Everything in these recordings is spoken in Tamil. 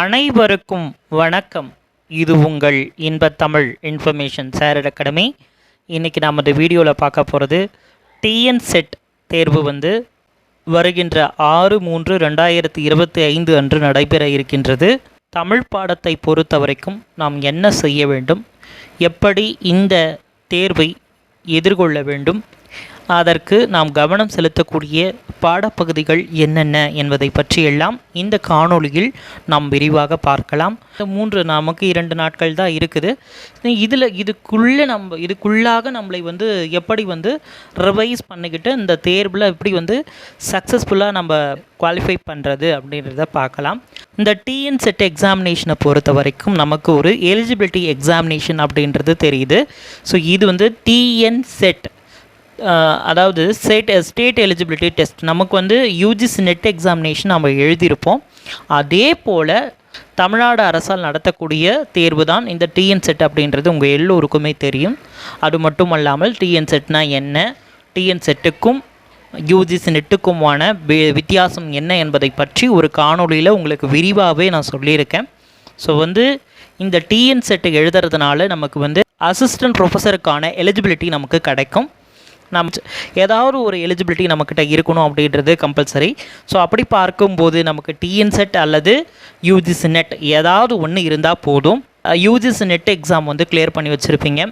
அனைவருக்கும் வணக்கம். இது உங்கள் இன்ப தமிழ் இன்ஃபர்மேஷன் சேரர் அகாடமி. இன்றைக்கி நாம் இந்த வீடியோவில் பார்க்க போகிறது டிஎன் செட் தேர்வு வந்து வருகின்ற ஆறு மூன்று ரெண்டாயிரத்தி இருபத்தி ஐந்து அன்று நடைபெற இருக்கின்றது. தமிழ் பாடத்தை பொறுத்த வரைக்கும் நாம் என்ன செய்ய வேண்டும்? எப்படி இந்த தேர்வை எதிர்கொள்ள வேண்டும்? அதற்கு நாம் கவனம் செலுத்தக்கூடிய பாடப்பகுதிகள் என்னென்ன என்பதை பற்றியெல்லாம் இந்த காணொளியில் நாம் விரிவாக பார்க்கலாம். இந்த மூன்று நமக்கு இரண்டு நாட்கள் தான் இருக்குது. இதில் இதுக்குள்ளே நம்ம இதுக்குள்ளாக நம்மளை வந்து எப்படி வந்து ரிவைஸ் பண்ணிக்கிட்டு இந்த தேர்வில் எப்படி வந்து சக்ஸஸ்ஃபுல்லாக நம்ம குவாலிஃபை பண்ணுறது அப்படின்றத பார்க்கலாம். இந்த டிஎன் செட் எக்ஸாமினேஷனை பொறுத்த வரைக்கும் நமக்கு ஒரு எலிஜிபிலிட்டி எக்ஸாமினேஷன் அப்படின்றது தெரியுது. ஸோ இது வந்து டிஎன் செட் அதாவது ஸ்டேட் ஸ்டேட் எலிஜிபிலிட்டி டெஸ்ட் நமக்கு வந்து யூஜிசி நெட் எக்ஸாமினேஷன் நம்ம எழுதியிருப்போம். அதே போல் தமிழ்நாடு அரசால் நடத்தக்கூடிய தேர்வு தான் இந்த டிஎன் செட் அப்படின்றது உங்கள் எல்லோருக்குமே தெரியும். அது மட்டும் அல்லாமல் டிஎன் செட்னா என்ன? டிஎன் செட்டுக்கும் யூஜிசி நெட்டுக்குமான வித்தியாசம் என்ன என்பதை பற்றி ஒரு காணொளியில் உங்களுக்கு விரிவாகவே நான் சொல்லியிருக்கேன். ஸோ வந்து இந்த டிஎன் செட்டு எழுதுறதுனால நமக்கு வந்து அசிஸ்டன்ட் ப்ரொஃபஸருக்கான எலிஜிபிலிட்டி நமக்கு கிடைக்கும். நம் ஏதாவது ஒரு எலிஜிபிலிட்டி நம்மக்கிட்ட இருக்கணும் அப்படின்றது கம்பல்சரி ஸோ அப்படி பார்க்கும்போது நமக்கு டிஎன்செட் அல்லது யூஜிசி நெட் ஏதாவது ஒன்று இருந்தால் போதும். யூஜிசி நெட் எக்ஸாம் வந்து கிளியர் பண்ணி வச்சுருப்பீங்க.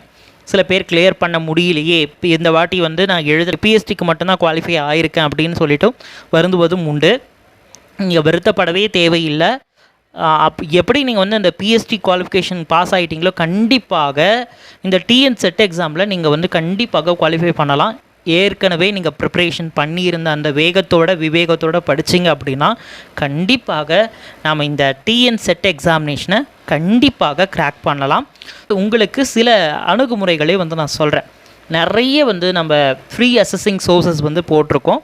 சில பேர் கிளியர் பண்ண முடியலையே. இப்போ இந்த வாட்டி வந்து நான் எழுத பிஎஸ்டிக்கு மட்டும்தான் குவாலிஃபை ஆயிருக்கேன் அப்படின்னு சொல்லிட்டு வருந்துவதும் உண்டு. நீங்கள் வருத்தப்படவே தேவையில்லை. அப் எப்படி நீங்கள் வந்து அந்த பிஎஸ்டி குவாலிஃபிகேஷன் பாஸ் ஆகிட்டீங்களோ கண்டிப்பாக இந்த டிஎன் செட் எக்ஸாமில் நீங்கள் வந்து கண்டிப்பாக குவாலிஃபை பண்ணலாம். ஏற்கனவே நீங்கள் ப்ரிப்ரேஷன் பண்ணியிருந்த அந்த வேகத்தோட விவேகத்தோட படிச்சீங்க அப்படின்னா கண்டிப்பாக நாம் இந்த டிஎன் செட் எக்ஸாமினேஷனை கண்டிப்பாக கிராக் பண்ணலாம். உங்களுக்கு சில அணுகுமுறைகளை வந்து நான் சொல்கிறேன் நிறைய வந்து நம்ம ஃப்ரீ அசஸிங் சோர்சஸ் வந்து போட்டிருக்கோம்.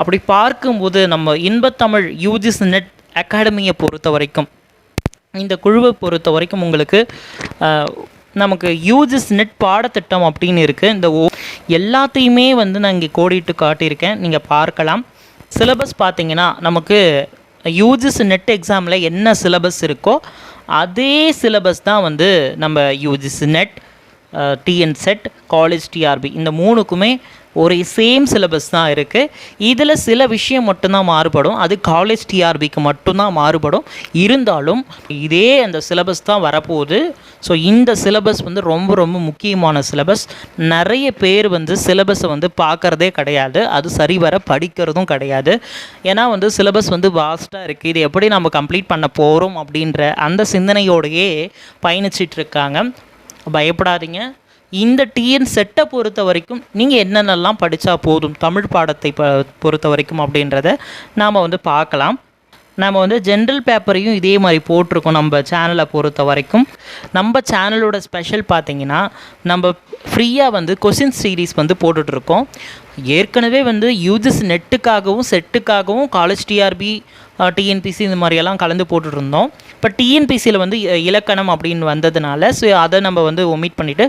அப்படி பார்க்கும்போது நம்ம இன்பத்தமிழ் யூஜிஸ் நெட் அகாடமியை பொறுத்த வரைக்கும் இந்த குழுவை பொறுத்த வரைக்கும் உங்களுக்கு நமக்கு யூஜிஸ் நெட் பாடத்திட்டம் அப்படின்னு இருக்குது இந்த ஓ எல்லாத்தையுமே வந்து நான் இங்கே கோடிட்டு காட்டியிருக்கேன். நீங்கள் பார்க்கலாம். சிலபஸ் பார்த்தீங்கன்னா நமக்கு யூஜிஸ் நெட் எக்ஸாமில் என்ன சிலபஸ் இருக்கோ அதே சிலபஸ் தான் வந்து நம்ம UGC NET TN SET college TRB இந்த மூணுக்குமே ஒரே சேம் சிலபஸ் தான் இருக்குது இதில் சில விஷயம் மட்டும்தான் மாறுபடும். அது காலேஜ் டிஆர்பிக்கு மட்டும்தான் மாறுபடும். இருந்தாலும் இதே அந்த சிலபஸ் தான் வரப்போகுது. ஸோ இந்த சிலபஸ் வந்து ரொம்ப ரொம்ப முக்கியமான சிலபஸ் நிறைய பேர் வந்து சிலபஸை வந்து பார்க்குறதே கிடையாது. அது சரிவர படிக்கிறதும் கிடையாது. ஏன்னா வந்து சிலபஸ் வந்து வாஸ்ட்டாக இருக்குது இது எப்படி நம்ம கம்ப்ளீட் பண்ண போகிறோம் அப்படின்ற அந்த சிந்தனையோடையே பயணிச்சிட்டு இருக்காங்க. பயப்படாதீங்க. இந்த டிஎன் செட்டை பொறுத்த வரைக்கும் நீங்கள் என்னென்னலாம் படித்தா போதும்? தமிழ் பாடத்தை ப பொறுத்த வரைக்கும் அப்படின்றத நாம் வந்து பார்க்கலாம். நாம் வந்து ஜென்ரல் பேப்பரையும் இதே மாதிரி போட்டிருக்கோம் நம்ம சேனலை பொறுத்த வரைக்கும். நம்ம சேனலோட ஸ்பெஷல் பார்த்தீங்கன்னா நம்ம ஃப்ரீயாக வந்து கொஷின் சீரீஸ் வந்து போட்டுட்ருக்கோம் ஏற்கனவே வந்து யூஜிஸ் நெட்டுக்காகவும் செட்டுக்காகவும் காலேஜ் டிஆர்பி டிஎன்பிசி இந்த மாதிரியெல்லாம் கலந்து போட்டுட்டு இருந்தோம் இப்போ டிஎன்பிசியில் வந்து இ- இலக்கணம் அப்படின்னு வந்ததுனால ஸோ அதை நம்ம வந்து ஒமிட் பண்ணிவிட்டு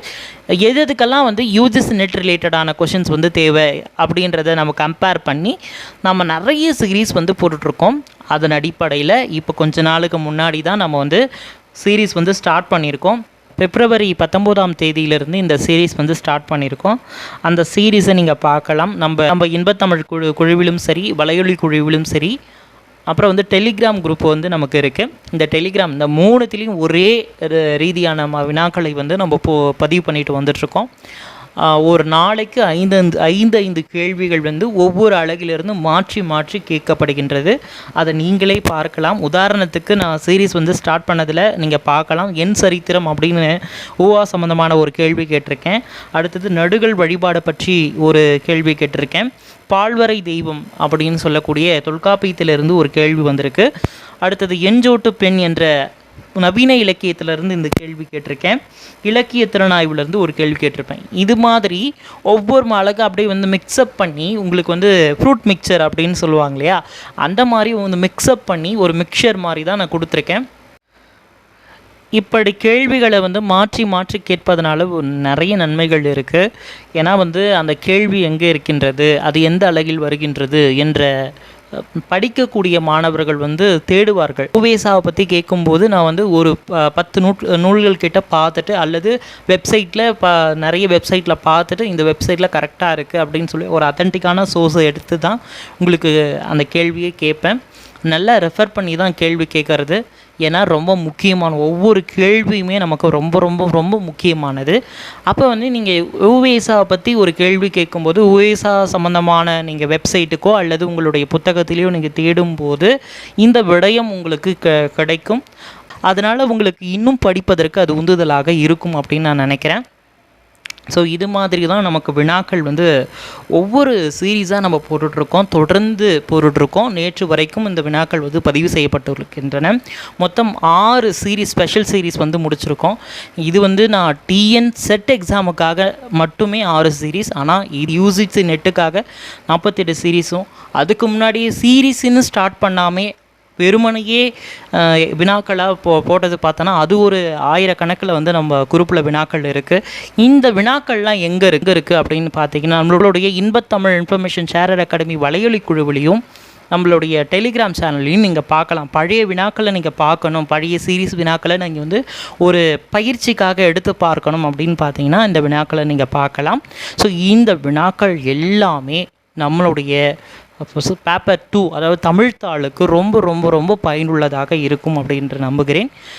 எது எதுக்கெல்லாம் வந்து யூஜிஸ் நெட் ரிலேட்டடான கொஷின்ஸ் வந்து தேவை அப்படின்றத நம்ம கம்பேர் பண்ணி நம்ம நிறைய சீரீஸ் வந்து போட்டுட்ருக்கோம். அதன் அடிப்படையில் இப்போ கொஞ்ச நாளுக்கு முன்னாடி தான் நம்ம வந்து சீரீஸ் வந்து ஸ்டார்ட் பண்ணியிருக்கோம். பிப்ரவரி பத்தொம்போதாம் தேதியிலிருந்து இந்த சீரீஸ் வந்து ஸ்டார்ட் பண்ணியிருக்கோம். அந்த சீரீஸை நீங்கள் பார்க்கலாம். நம்ம நம்ம இன்பத்தமிழ் குழு குழுவிலும் சரி வலையொலி குழுவிலும் சரி அப்புறம் வந்து டெலிகிராம் குரூப் வந்து நமக்கு இருக்குது இந்த டெலிகிராம் இந்த மூணுத்துலேயும் ஒரே ரீதியான ம- வினாக்களை வந்து நம்ம போ பதிவு பண்ணிட்டு வந்துட்ருக்கோம் ஒரு நாளைக்கு ஐந்து ஐந்து ஐந்து ஐந்து கேள்விகள் வந்து ஒவ்வொரு அழகிலிருந்து மாற்றி மாற்றி கேட்கப்படுகின்றது. அதை நீங்களே பார்க்கலாம். உதாரணத்துக்கு நான் சீரீஸ் வந்து ஸ்டார்ட் பண்ணதில் நீங்கள் பார்க்கலாம். என் சரித்திரம் அப்படின்னு ஊவா சம்மந்தமான ஒரு கேள்வி கேட்டிருக்கேன். அடுத்தது நடுகள் வழிபாடு பற்றி ஒரு கேள்வி கேட்டிருக்கேன். பால்வரை தெய்வம் அப்படின்னு சொல்லக்கூடிய தொல்காப்பியத்திலிருந்து ஒரு கேள்வி வந்திருக்கு. அடுத்தது எஞ்சோட்டு பெண் என்ற நவீன இலக்கியத்திலிருந்து இந்த கேள்வி கேட்டிருக்கேன். இலக்கிய திறனாய்வுலேருந்து ஒரு கேள்வி கேட்டிருப்பேன். இது மாதிரி ஒவ்வொரு அழகாக அப்படியே வந்து மிக்சப் பண்ணி உங்களுக்கு வந்து ஃப்ரூட் மிக்சர் அப்படின்னு சொல்லுவாங்க இல்லையா? அந்த மாதிரி வந்து மிக்சப் பண்ணி ஒரு மிக்சர் மாதிரி தான் நான் கொடுத்துருக்கேன். இப்படி கேள்விகளை வந்து மாற்றி மாற்றி கேட்பதனால ஒரு நிறைய நன்மைகள் இருக்குது ஏன்னா வந்து அந்த கேள்வி எங்கே இருக்கின்றது அது எந்த அழகில் வருகின்றது என்ற படிக்கக்கூடிய மாணவர்கள் வந்து தேடுவார்கள். உவேசாவை பற்றி கேட்கும்போது நான் வந்து ஒரு ப- பத்து நூ நூல்கள் கிட்ட பார்த்துட்டு அல்லது வெப்சைட்டில் ப நிறைய வெப்சைட்டில் பார்த்துட்டு இந்த வெப்சைட்டில் கரெக்டாக இருக்குது அப்படின்னு சொல்லி ஒரு அத்தன்டிக்கான சோர்ஸை எடுத்து தான் உங்களுக்கு அந்த கேள்வியை கேட்பேன் நல்லா ரெஃபர் பண்ணி தான் கேள்வி கேட்கறது ஏன்னா ரொம்ப முக்கியமான ஒவ்வொரு கேள்வியுமே நமக்கு ரொம்ப ரொம்ப ரொம்ப முக்கியமானது. அப்போ வந்து நீங்கள் உவேசாவை பற்றி ஒரு கேள்வி கேட்கும்போது உவேசா சம்மந்தமான நீங்கள் வெப்சைட்டுக்கோ அல்லது உங்களுடைய புத்தகத்திலேயோ நீங்கள் தேடும்போது இந்த விடயம் உங்களுக்கு க கிடைக்கும். அதனால் உங்களுக்கு இன்னும் படிப்பதற்கு அது உந்துதலாக இருக்கும் அப்படின்னு நான் நினைக்கிறேன். ஸோ இது மாதிரி தான் நமக்கு வினாக்கள் வந்து ஒவ்வொரு சீரீஸாக நம்ம போட்டுட்ருக்கோம். தொடர்ந்து போட்டுட்ருக்கோம். நேற்று வரைக்கும் இந்த வினாக்கள் வந்து பதிவு செய்யப்பட்டிருக்கின்றன. மொத்தம் ஆறு சீரீஸ் ஸ்பெஷல் சீரீஸ் வந்து முடிச்சிருக்கோம். இது வந்து நான் டிஎன் செட் எக்ஸாமுக்காக மட்டுமே ஆறு சீரீஸ் ஆனால் இது யூசிசி நெட்டுக்காக நாற்பத்தெட்டு சீரீஸும் அதுக்கு முன்னாடி சீரீஸ்ன்னு ஸ்டார்ட் பண்ணாமே வெறுமனையே வினாக்களாக போ போட்டது பார்த்தோன்னா அது ஒரு ஆயிரக்கணக்கில் வந்து நம்ம குரூப்பில் வினாக்கள் இருக்குது இந்த வினாக்கள்லாம் எங்கே இருக்குது இருக்குது அப்படின்னு பார்த்தீங்கன்னா நம்மளுடைய இன்பத்தமிழ் இன்ஃபர்மேஷன் ஷேரர் அகாடமி வலையொலி குழுவிலையும் நம்மளுடைய டெலிகிராம் சேனல்லையும் நீங்கள் பார்க்கலாம். பழைய வினாக்களை நீங்கள் பார்க்கணும். பழைய சீரீஸ் வினாக்களை நீங்கள் வந்து ஒரு பயிற்சிக்காக எடுத்து பார்க்கணும் அப்படின்னு பார்த்தீங்கன்னா இந்த வினாக்களை நீங்கள் பார்க்கலாம். ஸோ இந்த வினாக்கள் எல்லாமே நம்மளுடைய பேப்பர் டூ அதாவது தமிழ்த்தாளுக்கு ரொம்ப ரொம்ப ரொம்ப பயனுள்ளதாக இருக்கும் அப்படின்று நம்புகிறேன்.